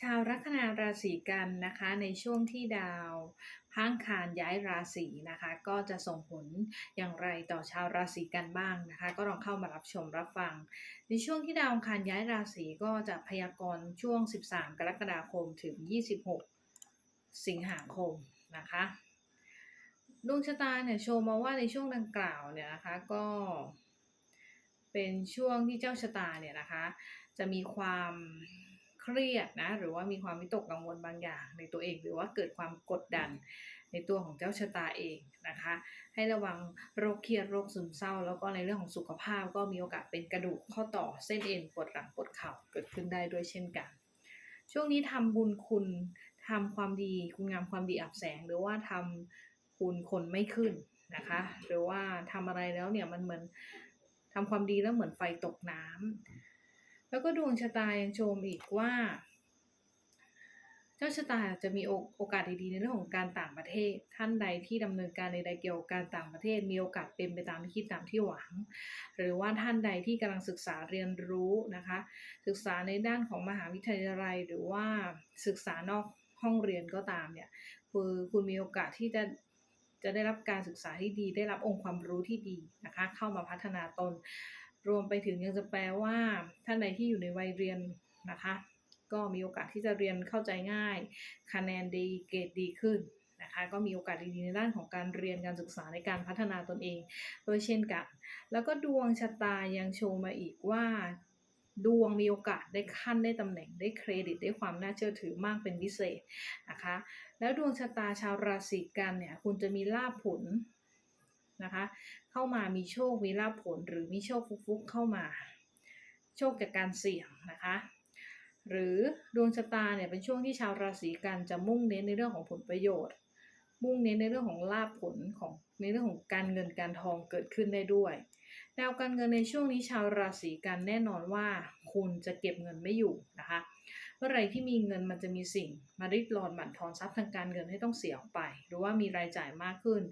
ชาวลัคนาราศีกันนะคะในช่วงที่ดาวพังคารย้ายราศีนะคะ ก็จะส่งผลอย่างไรต่อชาวราศีกันบ้างนะคะ ก็ลองเข้ามารับชมรับฟัง ในช่วงที่ดาวคารย้ายราศีก็จะพยากรณ์ช่วง 13 กรกฎาคมถึง 26 สิงหาคมนะคะดวงชะตาเนี่ยโชว์มาว่าในช่วงดังกล่าวเนี่ยนะคะก็เป็นช่วงที่เจ้าชะตาเนี่ยนะคะ จะมีความ เครียดนะหรือว่ามีความวิตกกังวลบางอย่างในตัวเอง หรือว่าเกิดความกดดันในตัวของเจ้าชะตาเองนะคะ ให้ระวังโรคเครียดโรคซึมเศร้า แล้วก็ในเรื่องของสุขภาพก็มีโอกาสเป็นกระดูกข้อต่อเส้นเอ็นปวดหลังปวดเข่าเกิดขึ้นได้ด้วยเช่นกัน ช่วงนี้ทำบุญคุณทำความดีคุณงามความดีอับแสง หรือว่าทำคุณคนไม่ขึ้นนะคะ หรือว่าทำอะไรแล้วเนี่ยมันเหมือนทำความดีแล้วเหมือนไฟตกน้ำ แล้วก็ดวงชะตายังชมอีกว่า เจ้าชะตาจะมีโอกาสดีๆในเรื่องของการต่างประเทศ ท่านใดที่ดำเนินการในใดเกี่ยวกับการต่างประเทศ มีโอกาสเป็นไปตามที่คิดตามที่หวัง หรือว่าท่านใดที่กำลังศึกษาเรียนรู้นะคะ ศึกษาในด้านของมหาวิทยาลัยหรือว่าศึกษานอกห้องเรียนก็ตามเนี่ยคือคุณมีโอกาสที่จะจะได้รับการศึกษาที่ดี ได้รับองค์ความรู้ที่ดีนะคะ เข้ามาพัฒนาตน รวมไปถึงยังจะแปลว่าท่านใดที่อยู่ในวัยเรียนนะคะ ก็มีโอกาสที่จะเรียนเข้าใจง่าย คะแนนดีเกรดดีขึ้นนะคะก็มีโอกาสดีในด้านของการเรียนการศึกษาในการพัฒนาตนเองโดยเช่นกัน แล้วก็ดวงชะตายังโชว์มาอีกว่า ดวงมีโอกาสได้ขั้นได้ตำแหน่งได้เครดิตได้ความน่าเชื่อถือมากเป็นพิเศษนะคะ แล้วดวงชะตาชาวราศีกันเนี่ยคุณจะมีลาภผล นะคะ เข้ามามีโชคมีลาผลหรือมีโชคฟุกๆเข้ามา โชคจากการเสี่ยงนะคะ หรือดวงชะตาเนี่ยเป็นช่วงที่ชาวราศีกันจะมุ่งเน้นในเรื่องของผลประโยชน์ มุ่งเน้นในเรื่องของลาภผลของในเรื่องของการเงินการทองเกิดขึ้นได้ด้วยแนวการเงินในช่วงนี้ชาวราศีกันแน่นอนว่าคุณจะเก็บเงินไม่อยู่นะคะ เมื่อไรที่มีเงินมันจะมีสิ่ง มาริดรอนบั่นทอนทรัพย์ทางการเงินให้ต้องเสียออกไป หรือว่ามีรายจ่ายมากขึ้น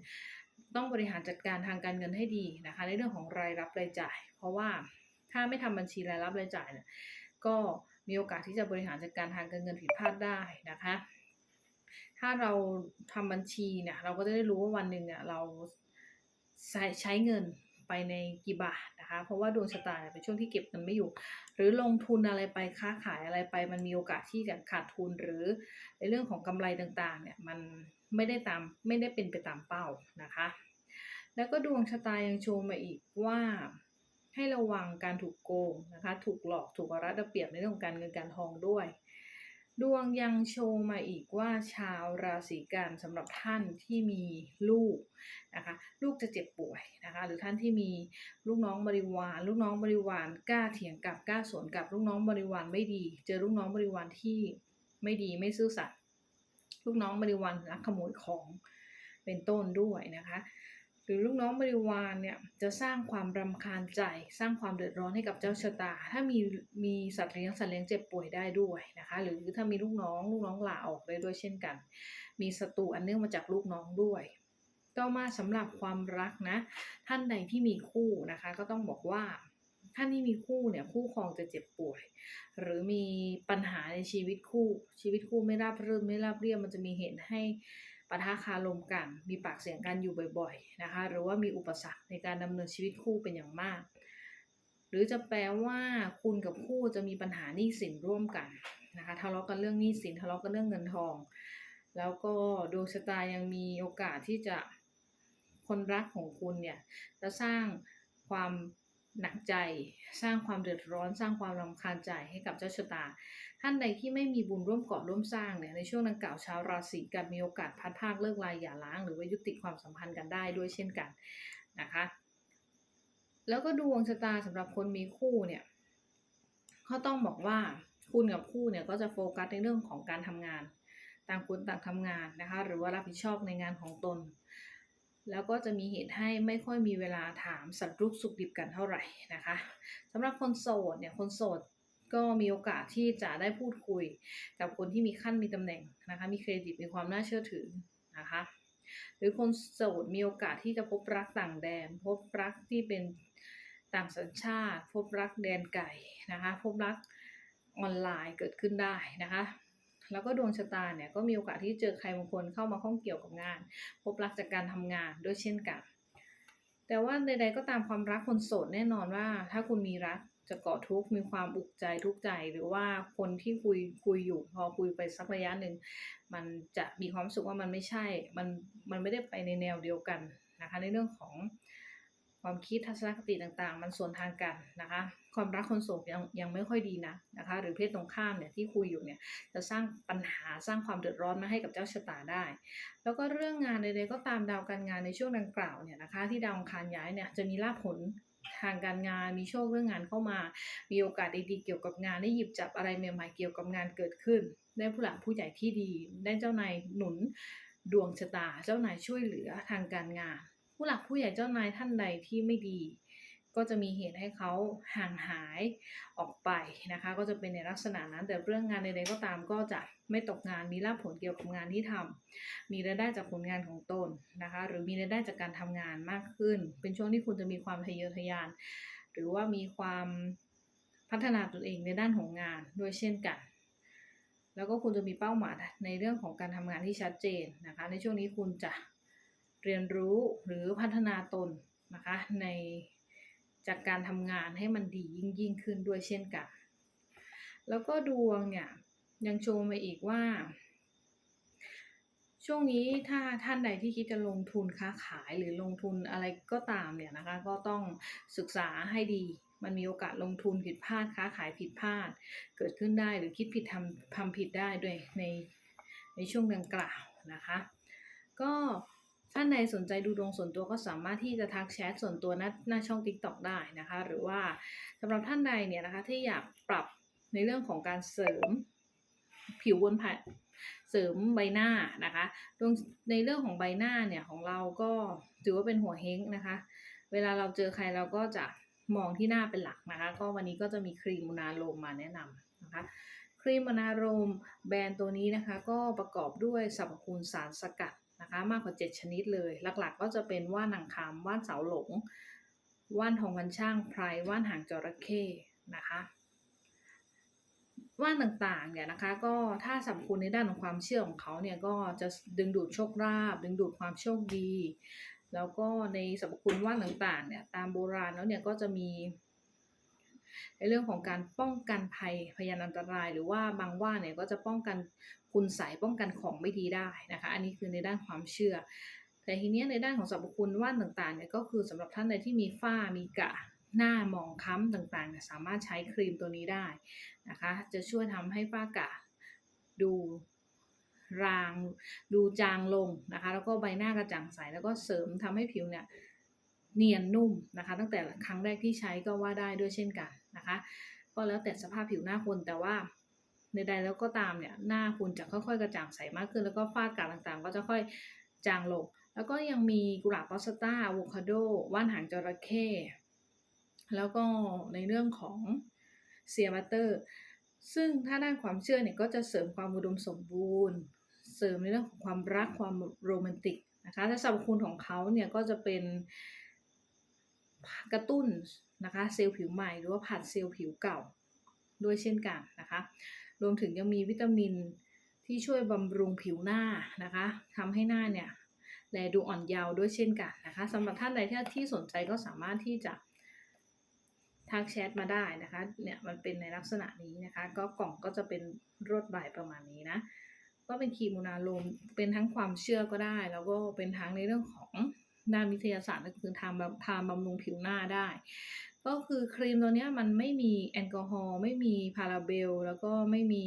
ต้องบริหารจัดการทางการเงินให้ดีนะคะ ในเรื่องของรายรับรายจ่าย เพราะว่าถ้าไม่ทำบัญชีรายรับรายจ่ายเนี่ยก็มีโอกาสที่จะบริหารจัดการทางการเงินผิดพลาดได้นะคะ ถ้าเราทำบัญชีเนี่ยเราก็จะได้รู้ว่าวันหนึ่งเนี่ยเราใช้ใช้เงินไปในกี่บาทนะคะ เพราะว่าดวงชะตาเป็นช่วงที่เก็บเงินไม่อยู่ หรือลงทุนอะไรไปค้าขายอะไรไปมันมีโอกาสที่จะขาดทุนหรือในเรื่องของกำไรต่างๆเนี่ยมันไม่ได้ตามไม่ได้เป็นไปตามเป้านะคะ แล้วก็ดวงชะตายังโชว์มาอีกว่า ให้ระวังการถูกโกงนะคะ ถูกหลอกถูกรัดเปรียบในเรื่องของการเงินการทองด้วย ดวงยังโชว์มาอีกว่าชาวราศีกันสำหรับท่านที่มีลูกนะคะ ลูกจะเจ็บป่วยนะคะ หรือท่านที่มีลูกน้องบริวาร ลูกน้องบริวารกล้าเถียงกับกล้าสวนกับลูกน้องบริวารไม่ดี เจอลูกน้องบริวารที่ไม่ดีไม่ซื่อสัตย์ลูกน้องบริวารลักขโมยของเป็นต้นด้วยนะคะ หรือลูกน้องบริวารเนี่ยจะสร้างความรำคาญใจ สร้างความเดือดร้อนให้กับเจ้าชะตา ถ้ามีมีสัตว์เลี้ยงสัตว์เลี้ยงเจ็บป่วยได้ด้วยนะคะ หรือถ้ามีลูกน้องลูกน้องลาออกได้ด้วยเช่นกัน มีศัตรูอันเนื่องมาจากลูกน้องด้วยต่อมาสำหรับความรักนะ ท่านใดที่มีคู่นะคะ ก็ต้องบอกว่าท่านที่มีคู่เนี่ยคู่ครองจะเจ็บป่วย หรือมีปัญหาในชีวิตคู่ ชีวิตคู่ไม่ราบรื่นไม่ราบเรียบมันจะมีเหตุให้ ปะทะคารมกันมีปากเสียงกันอยู่บ่อยๆนะคะหรือว่ามีอุปสรรคในการดำเนินชีวิตคู่เป็นอย่างมาก หรือจะแปลว่าคุณกับคู่จะมีปัญหาหนี้สินร่วมกันนะคะทะเลาะกันเรื่องหนี้สินทะเลาะกันเรื่องเงินทอง แล้วก็ดวงชะตายังมีโอกาสที่จะคนรักของคุณเนี่ยจะสร้างความ หนักใจสร้างความเดือดร้อน สร้างความรำคาญใจให้กับเจ้าชะตา ท่านใดที่ไม่มีบุญร่วมก่อร่วมสร้างเนี่ยในช่วงดังกล่าวชาวราศีกันมีโอกาสพัดภาคเลิกลายอย่าล้าง หรือว่ายุติความสัมพันธ์กันได้ด้วยเช่นกันนะคะ แล้วก็ดวงชะตาสำหรับคนมีคู่เนี่ยเขาต้องบอกว่าคุณกับคู่เนี่ยก็จะโฟกัสในเรื่องของการทำงาน ต่างคนต่างทำงานนะคะหรือว่ารับผิดชอบในงานของตน แล้วก็จะมีเหตุให้ไม่ค่อยมีเวลาถามสัตว์รุกสุขดิบกันเท่าไหร่นะคะสำหรับคนโสดเนี่ยคนโสดก็มีโอกาสที่จะได้พูดคุยกับคนที่มีขั้นมีตำแหน่งนะคะมีเครดิตมีความน่าเชื่อถือนะคะหรือคนโสดมีโอกาสที่จะพบรักต่างแดน พบรักที่เป็นต่างสัญชาติ พบรักแดนไก่นะคะพบรักออนไลน์เกิดขึ้นได้นะคะ แล้วก็ดวงชะตาเนี่ยก็มีโอกาสที่เจอใครบางคนเข้ามาข้องเกี่ยวกับงาน พบรักจากการทำงานด้วยเช่นกัน แต่ว่าใด ๆ ก็ตามความรักคนโสดแน่นอนว่า ถ้าคุณมีรักจะเกาะทุกข์มีความอุกใจทุกข์ใจ หรือว่าคนที่คุยคุยอยู่พอคุยไปสักระยะหนึ่งมันจะมีความสึกว่ามันไม่ใช่ มันมันไม่ได้ไปในแนวเดียวกันนะคะในเรื่องของ ความคิดทัศนคติต่างๆ มันส่วนทางกันนะคะ ความรักคนโสดยังยังไม่ค่อยดีนะนะคะ หรือเพศตรงข้ามเนี่ยที่คุยอยู่เนี่ยจะสร้างปัญหาสร้างความเดือดร้อนมาให้กับเจ้าชะตาได้ แล้วก็เรื่องงานใดๆก็ตามดาวการงานในช่วงดังกล่าวเนี่ยนะคะ ที่ดาวองคารย้ายเนี่ยจะมีลาภผลทางการงานมีโชคเรื่องงานเข้ามา มีโอกาสดีๆเกี่ยวกับงานได้หยิบจับอะไรใหม่ๆเกี่ยวกับงานเกิดขึ้น ได้ผู้หลักผู้ใหญ่ที่ดี ได้เจ้านายหนุนดวงชะตา เจ้านายช่วยเหลือทางการงาน ผู้หลักผู้ใหญ่เจ้านายท่านใดที่ไม่ดี ก็จะมีเหตุให้เขาห่างหายออกไปนะคะ ก็จะเป็นในลักษณะนั้น แต่เรื่องงานใดๆก็ตามก็จะไม่ตกงานมีลาภผลเกี่ยวกับงานที่ทำมีรายได้จากผลงานของตนนะคะ หรือมีรายได้จากการทำงานมากขึ้น เป็นช่วงที่คุณจะมีความทะเยอทะยาน หรือว่ามีความพัฒนาตนเองในด้านของงานด้วยเช่นกันแล้วก็คุณจะมีเป้าหมายในเรื่องของการทำงานที่ชัดเจนนะคะ ในช่วงนี้คุณจะ เรียนรู้หรือพัฒนาตนนะคะในจากการทำงานให้มันดียิ่งยิ่งขึ้นด้วยเช่นกัน แล้วก็ดวงเนี่ยยังโชว์มาอีกว่า ช่วงนี้ถ้าท่านใดที่คิดจะลงทุนค้าขายหรือลงทุนอะไรก็ตามเนี่ยนะคะก็ต้องศึกษาให้ดีมันมีโอกาสลงทุนผิดพลาดค้าขายผิดพลาด เกิดขึ้นได้หรือคิดผิดทำทำผิดได้ด้วยในในช่วงดังกล่าวนะคะ ก็ ท่านใดสนใจดูดวงส่วนตัวก็สามารถที่จะทักแชทส่วนตัวหน้าหน้าช่อง TikTok ได้นะคะ หรือว่าสำหรับท่านใดเนี่ยนะคะที่อยากปรับในเรื่องของการเสริมผิวบนผายเสริมใบหน้านะคะดวงในเรื่องของใบหน้าเนี่ยของเราก็ถือว่าเป็นหัวเฮงนะคะ เวลาเราเจอใครเราก็จะมองที่หน้าเป็นหลักนะคะ ก็วันนี้ก็จะมีครีมมูนาโรมมาแนะนำนะคะ ครีมมูนาโรมแบรนด์ตัวนี้นะคะ ก็ประกอบด้วยสรรพคุณสารสกัด นะคะมากกว่า 7 ชนิดเลย หลักๆ ก็จะเป็นว่านหนังคำว่านเสาหลง ว่านทองวันช่างไพรว่านหางจระเข้นะคะว่านต่างๆเนี่ยนะคะก็ถ้าสรรพคุณในด้านของความเชื่อของเขาเนี่ยก็จะดึงดูดโชคลาภดึงดูดความโชคดี แล้วก็ในสรรพคุณว่านต่างๆเนี่ยตามโบราณแล้วเนี่ยก็จะมี ในเรื่องของการป้องกันภัยพยานอันตราย หรือว่าบางว่านเนี่ยก็จะป้องกันคุณใสป้องกันของไม่ดีได้นะคะ อันนี้คือในด้านความเชื่อ แต่ทีนี้ในด้านของสรรพคุณว่านต่างๆเนี่ยก็คือสำหรับท่านใดที่มีฝ้ามีกะหน้ามองค้ำต่างๆเนี่ยสามารถใช้ครีมตัวนี้ได้นะคะ จะช่วยทำให้ฝ้ากะดูราง ดูจางลงนะคะ แล้วก็ใบหน้ากระจ่างใส แล้วก็เสริมทำให้ผิวเนี่ยเนียนนุ่มนะคะ ตั้งแต่ครั้งแรกที่ใช้ก็ว่าได้ด้วยเช่นกัน นะคะ ก็แล้วแต่สภาพผิวหน้าคนแต่ว่าใดๆแล้วก็ตามเนี่ยหน้าคุณจะค่อยๆ กระจ่างใสมากขึ้น แล้วก็ฝ้ากระต่างๆ ก็จะค่อยจางลง แล้วก็ยังมีกุหลาบพอสต้าอะโวคาโด ว่านหางจระเข้แล้วก็ในเรื่องของเซียบัตเตอร์ซึ่งถ้าด้านความเชื่อเนี่ยก็จะเสริมความอุดมสมบูรณ์ เสริมในเรื่องของความรักความโรแมนติกนะคะถ้าสรรพคุณของเขาเนี่ยก็จะเป็น กระตุ้นนะคะเซลล์ผิวใหม่หรือว่าผัดเซลล์ผิวเก่าด้วยเช่นกันนะคะรวมถึงยังมีวิตามินที่ช่วยบำรุงผิวหน้านะคะทำให้หน้าเนี่ยแลดูอ่อนเยาว์ด้วยเช่นกันนะคะสำหรับท่านใดที่ที่สนใจก็สามารถที่จะทักแชทมาได้นะคะเนี่ยมันเป็นในลักษณะนี้นะคะ ก็กล่องก็จะเป็นรวดลายประมาณนี้นะก็เป็นคีมมูนาโลมเป็นทั้งความเชื่อก็ได้ แล้วก็เป็นทั้งในเรื่องของ ด้านวิทยาศาสตร์ก็คือทาแบบทาบำรุงผิวหน้าได้ ก็คือครีมตัวนี้มันไม่มีแอลกอฮอล์ไม่มีพาราเบล แล้วก็ไม่มี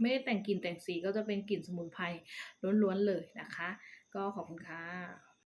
ไม่ได้แต่งกลิ่นแต่งสีก็จะเป็นกลิ่นสมุนไพรล้วนๆเลยนะคะ ก็ขอบคุณค่ะ